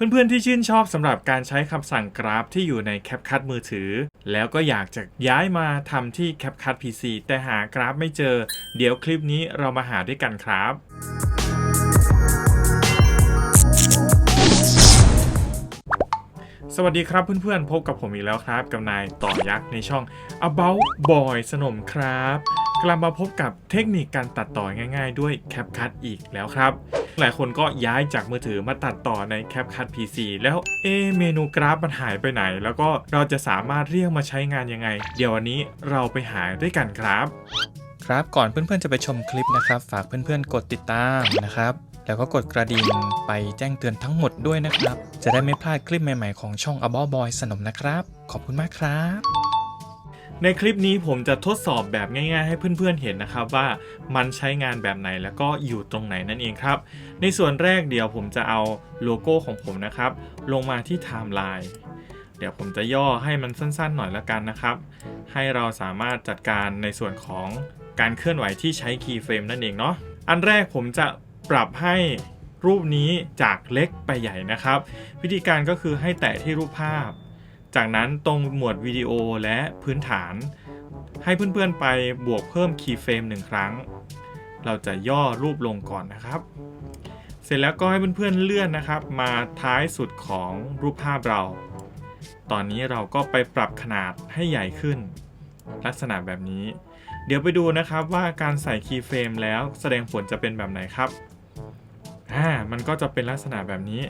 เพื่อนๆที่ชื่นชอบสำหรับการใช้คำสั่งกราฟที่อยู่ใน CapCut มือถือ แล้วก็อยากจะย้ายมาทำที่ CapCut PC แต่หากราฟไม่เจอ เดี๋ยวคลิปนี้เรามาหาด้วยกันครับสวัสดีครับเพื่อนๆ พบกับผมอีกแล้วครับ กับนายต่อยักษ์ในช่อง About Boy สนมครับ กลับมาพบกับเทคนิคการตัดต่อง่าย ๆ ด้วย CapCut อีกแล้วครับ หลายคนก็ย้ายจากมือถือมาตัดต่อใน CapCut PC แล้วเอเมนูกราฟมันหายไปไหน แล้วก็เราจะสามารถเรียกมาใช้งานยังไง เดี๋ยววันนี้เราไปหาด้วยกันครับ ครับก่อนเพื่อนๆจะไปชมคลิปนะครับ ฝากเพื่อนๆกดติดตามนะครับแล้วก็กดกระดิ่งไปแจ้งเตือนทั้งหมดด้วยนะครับ จะได้ไม่พลาดคลิปใหม่ๆของช่อง a b o Boy สนมนะครับ ขอบคุณมากครับ ในคลิปนี้ผมจะทดสอบแบบง่ายๆ ให้เพื่อนๆเห็นนะครับว่ามันใช้งานแบบไหนแล้วก็อยู่ตรงไหนนั่นเองครับ ในส่วนแรกเดี๋ยวผมจะเอาโลโก้ของผมนะครับ ลงมาที่ไทม์ไลน์เดี๋ยวผมจะย่อให้มันสั้นๆหน่อยละกันนะครับ ให้เราสามารถจัดการในส่วนของการเคลื่อนไหวที่ใช้คีย์เฟรมนั่นเองเนาะอันแรกผมจะปรับให้รูปนี้จากเล็กไปใหญ่นะครับ วิธีการก็คือให้แตะที่รูปภาพ จากนั้นตรงหมวดวิดีโอและพื้นฐาน ให้เพื่อนๆไปบวกเพิ่มคีย์เฟรมหนึ่งครั้ง เราจะย่อรูปลงก่อนนะครับ เสร็จแล้วก็ให้เพื่อนๆเลื่อนนะครับ มาท้ายสุดของรูปภาพเรา ตอนนี้เราก็ไปปรับขนาดให้ใหญ่ขึ้น ลักษณะแบบนี้ เดี๋ยวไปดูนะครับว่าการใส่คีย์เฟรมแล้วแสดงผลจะเป็นแบบไหนครับ อ่ามันก็จะเป็นลักษณะแบบนี้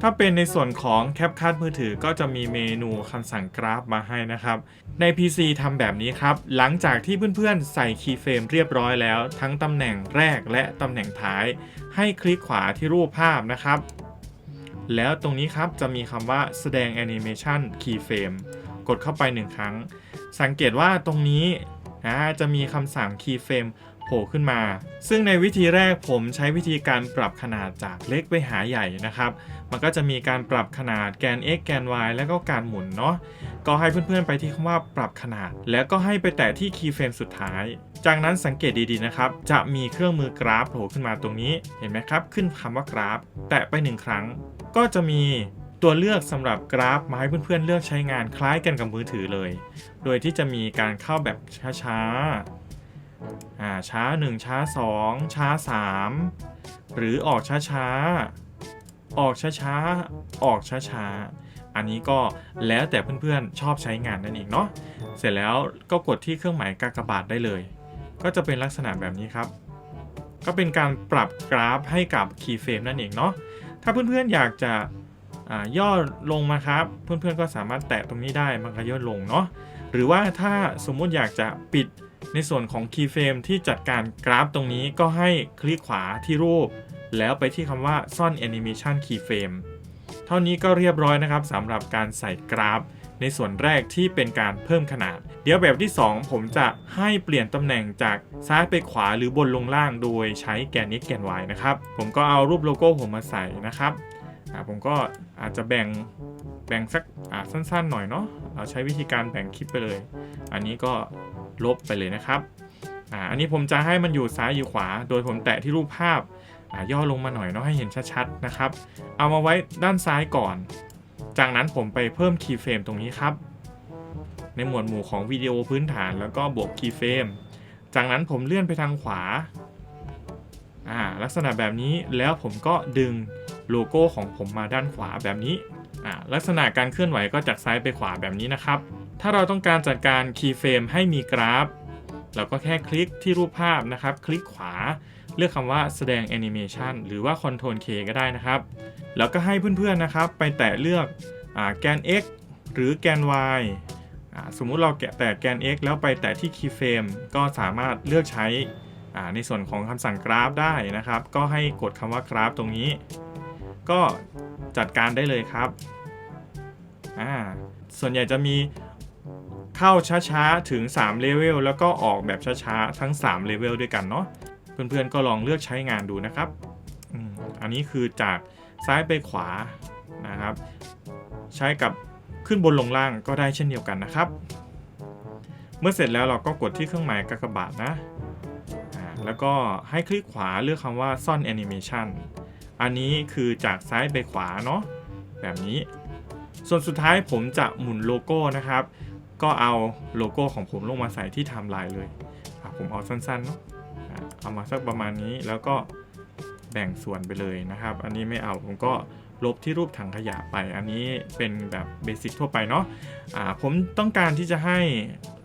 ถ้าเป็นในส่วนของแคปคัดมือถือก็จะมีเมนูคำสั่งกราฟมาให้นะครับ ใน PC ทำแบบนี้ครับ หลังจากที่เพื่อนๆ ใส่คีย์เฟรมเรียบร้อยแล้ว ทั้งตำแหน่งแรกและตำแหน่งท้าย ให้คลิกขวาที่รูปภาพนะครับ แล้วตรงนี้ครับจะมีคำว่าแสดงแอนิเมชันคีย์เฟรมกดเข้าไปหนึ่งครั้ง สังเกตว่าตรงนี้นะจะมีคำสั่งคีย์เฟรม โผล่ขึ้นมา ซึ่งในวิธีแรกผมใช้วิธีการปรับขนาดจากเล็กไปหาใหญ่นะครับ มันก็จะมีการปรับขนาดแกน x แกน y แล้วก็การหมุนเนาะ ก็ให้เพื่อนๆไปที่คำว่าปรับขนาด แล้วก็ให้ไปแตะที่คีย์เฟรมสุดท้าย จากนั้นสังเกตดีๆนะครับ จะมีเครื่องมือกราฟโผล่ขึ้นมาตรงนี้ เห็นไหมครับ ขึ้นคำว่ากราฟ แตะไปหนึ่งครั้ง ก็จะมีตัวเลือกสำหรับกราฟมาให้เพื่อนๆเลือกใช้งานคล้ายกันกับมือถือเลย โดยที่จะมีการเข้าแบบช้าๆ อ่าช้า 1 ช้า 2 ช้า 3 หรือออกช้าๆออกช้าๆออกช้าๆอันนี้ก็แล้วแต่เพื่อนๆชอบใช้งานนั่นเองเนาะเสร็จแล้วก็กดที่เครื่องหมายกากบาทได้เลย ก็จะเป็นลักษณะแบบนี้ครับ ก็เป็นการปรับกราฟให้กับคีย์เฟรมนั่นเองเนาะถ้าเพื่อนๆอยากจะย่อลงมาครับ เพื่อนๆก็สามารถแตะตรงนี้ได้มันก็ย่อลงเนาะหรือว่าถ้าสมมุติอยากจะปิด ในส่วนของคีย์เฟรมที่จัดการกราฟตรงนี้ก็ให้คลิกขวาที่รูป แล้วไปที่คำว่าซ่อน Animation Keyframe เท่านี้ก็เรียบร้อยนะครับสำหรับการใส่กราฟ ในส่วนแรกที่เป็นการเพิ่มขนาด เดี๋ยวแบบที่ 2 ผมจะให้เปลี่ยนตำแหน่งจากซ้ายไปขวาหรือบนลงล่างโดยใช้แกน x แกน y นะครับ ผมก็เอารูปโลโก้ผมมาใส่นะครับผมก็อาจจะแบ่งแบ่งสักสั้นๆหน่อยเนาะเราใช้วิธีการแบ่งคลิปไปเลย อันนี้ก็ ลบไปเลยนะครับอ่าอันนี้ผมจะให้มันอยู่ซ้ายอยู่ขวา โดยผมแตะที่รูปภาพอ่าย่อลงมาหน่อยเนาะให้เห็นชัดๆนะครับ เอามาไว้ด้านซ้ายก่อน จากนั้นผมไปเพิ่มคีย์เฟรมตรงนี้ครับ ในหมวดหมู่ของวิดีโอพื้นฐานแล้วก็บวกคีย์เฟรมจากนั้นผมเลื่อนไปทางขวาอ่าลักษณะแบบนี้แล้วผมก็ดึงโลโก้ของผมมาด้านขวาแบบนี้อ่าลักษณะการเคลื่อนไหวก็จากซ้ายไปขวาแบบนี้นะครับ ถ้าเราต้องการจัดการคีย์เฟรมให้มีกราฟ เราก็แค่คลิกที่รูปภาพนะครับ คลิกขวา เลือกคำว่าแสดงแอนิเมชันหรือว่า Ctrl K ก็ได้นะครับ แล้วก็ให้เพื่อนๆนะครับ ไปแตะเลือกอแกน x หรือแกน y สมมุติเราแกะแตะแกน x แล้วไปแตะที่คีย์เฟรมก็สามารถเลือกใช้ในส่วนของคำสั่งกราฟได้นะครับ ก็ให้กดคำว่ากราฟตรงนี้ ก็จัดการได้เลยครับ ส่วนใหญ่จะมี เข้าช้าๆ ถึง3เลเวลแล้วก็ออกแบบช้าๆ ทั้ง3เลเวลด้วยกันเนาะเพื่อนๆก็ลองเลือกใช้งานดูนะครับอันนี้คือจากซ้ายไปขวานะครับ ใช้กับขึ้นบนลงล่างก็ได้เช่นเดียวกันนะครับ เมื่อเสร็จแล้วเราก็กดที่เครื่องหมายกากบาทนะแล้วก็ให้คลิกขวาเลือกคำว่าซ่อนแอนิเมชันอันนี้คือจากซ้ายไปขวาเนาะแบบนี้ ส่วนสุดท้ายผมจะหมุนโลโก้นะครับ ก็เอาโลโก้ของผมลงมาใส่ที่ไทม์ไลน์เลยผมเอาสั้นๆเนาะอะเอามาสักประมาณนี้แล้วก็แบ่งส่วนไปเลยนะครับ อันนี้ไม่เอาผมก็ลบที่รูปถังขยะไป อันนี้เป็นแบบเบสิกทั่วไปเนาะอ่าผมต้องการที่จะให้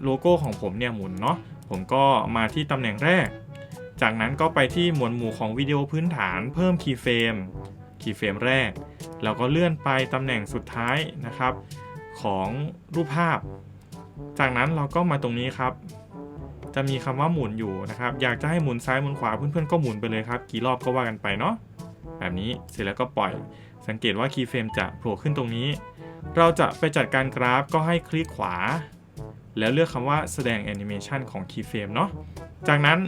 โลโก้ของผมเนี่ยหมุนเนาะ ผมก็มาที่ตำแหน่งแรก จากนั้นก็ไปที่หมวดหมู่ของวิดีโอพื้นฐานเพิ่มคีย์เฟรม คีย์เฟรมแรก แล้วก็เลื่อนไปตำแหน่งสุดท้ายนะครับ ของรูปภาพ จากนั้นเราก็มาตรงนี้ครับ จะมีคำว่าหมุนอยู่นะครับ อยากจะให้หมุนซ้ายหมุนขวาเพื่อนๆก็หมุนไปเลยครับ กี่รอบก็ว่ากันไปเนาะ แบบนี้เสร็จแล้วก็ปล่อย สังเกตว่าคีย์เฟรมจะโผล่ขึ้นตรงนี้ เราจะไปจัดการกราฟก็ให้คลิกขวา แล้วเลือกคำว่าแสดงแอนิเมชันของคีย์เฟรมเนาะ จากนั้น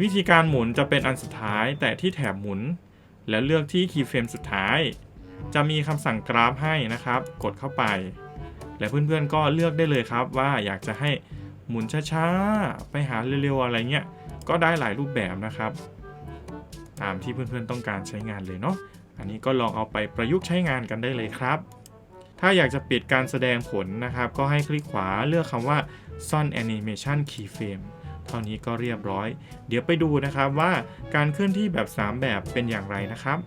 วิธีการหมุนจะเป็นอันสุดท้าย แต่ที่แถบหมุน แล้วเลือกที่คีย์เฟรมสุดท้าย จะมีคำสั่งกราฟให้นะครับ กดเข้าไป และเพื่อนๆก็เลือกได้เลยครับว่าอยากจะให้หมุนช้าๆ ไปหาเร็วๆอะไรเงี้ย ก็ได้หลายรูปแบบนะครับ ตามที่เพื่อนๆต้องการใช้งานเลยเนาะ อันนี้ก็ลองเอาไปประยุกต์ใช้งานกันได้เลยครับ ถ้าอยากจะปิดการแสดงผลนะครับ ก็ให้คลิกขวาเลือกคำว่าซ่อน Animation Keyframe เท่านี้ก็เรียบร้อย เดี๋ยวไปดูนะครับว่าการเคลื่อนที่แบบ 3 แบบเป็นอย่างไรนะครับ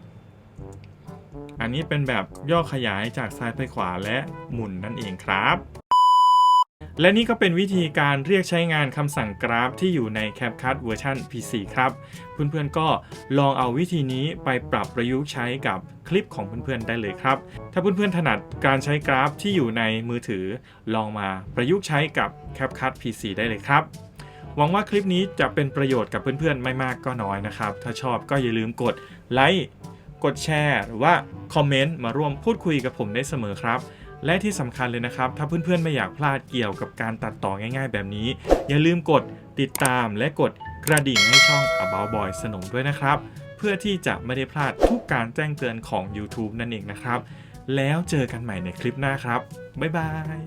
อันนี้เป็นแบบย่อขยายจากซ้ายไปขวาและหมุนนั่นเองครับ และนี่ก็เป็นวิธีการเรียกใช้งานคำสั่งกราฟที่อยู่ใน CapCut เวอร์ชัน PC ครับ เพื่อนๆก็ลองเอาวิธีนี้ไปปรับประยุกต์ใช้กับคลิปของเพื่อนๆได้เลยครับ ถ้าเพื่อนๆถนัดการใช้กราฟที่อยู่ในมือถือ ลองมาประยุกต์ใช้กับ CapCut PC ได้เลยครับหวังว่าคลิปนี้จะเป็นประโยชน์กับเพื่อนๆ ไม่มากก็น้อยนะครับ ถ้าชอบก็อย่าลืมกดไลค์ กดแชร์หรือว่าคอมเมนต์มาร่วมพูดคุยกับผมได้เสมอครับ และที่สำคัญเลยนะครับ ถ้าเพื่อนๆไม่อยากพลาดเกี่ยวกับการตัดต่อง่าย ๆ แบบนี้ อย่าลืมกดติดตามและกดกระดิ่งให้ช่อง About Boy สนมด้วยนะครับ เพื่อที่จะไม่ได้พลาดทุกการแจ้งเตือนของ YouTube นั่นเองนะครับ แล้วเจอกันใหม่ในคลิปหน้าครับ บ๊ายบาย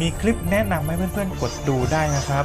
มีคลิปแนะนำให้เพื่อนๆกดดูได้นะครับ